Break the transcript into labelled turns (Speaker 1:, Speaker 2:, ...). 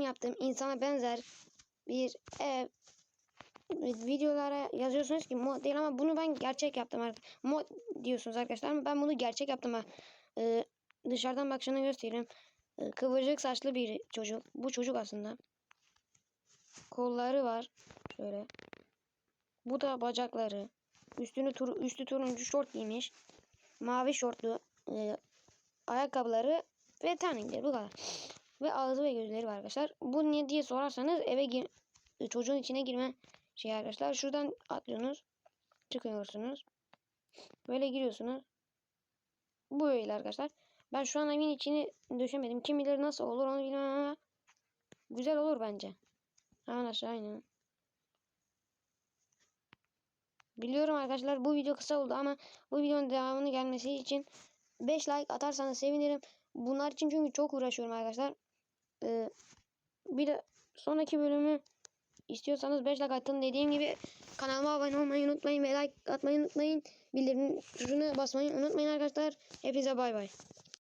Speaker 1: benim yaptığım insana benzer bir ev videolara yazıyorsunuz ki mod değil ama bunu ben gerçek yaptım artık. Mod diyorsunuz arkadaşlar ama ben bunu gerçek yaptım. Ee, dışarıdan bakışını göstereyim. Ee, kıvırcık saçlı bir çocuk. Bu çocuk aslında. Kolları var. Şöyle. Bu da bacakları. Üstünü tur üstü turuncu şort giymiş. Mavi şortlu. E, ayakkabıları ve tanrıları bu kadar. Ve ağzı ve gözleri var arkadaşlar. Bu ne diye sorarsanız eve gir çocuğun içine girme şey arkadaşlar. Şuradan atlıyorsunuz. Çıkıyorsunuz. Böyle giriyorsunuz. Bu öyle arkadaşlar. Ben şu an evin içini döşemedim. Kim bilir nasıl olur onu bilmem ama güzel olur bence. Aşağı inin. Biliyorum arkadaşlar bu video kısa oldu ama bu videonun devamını gelmesi için 5 like atarsanız sevinirim. Bunlar için çünkü çok uğraşıyorum arkadaşlar. Ee, bir de sonraki bölümü istiyorsanız 5 like atın. Dediğim gibi kanalıma abone olmayı unutmayın ve like atmayı unutmayın. Bildirim tuşuna basmayı unutmayın arkadaşlar. Hepinize bay bay.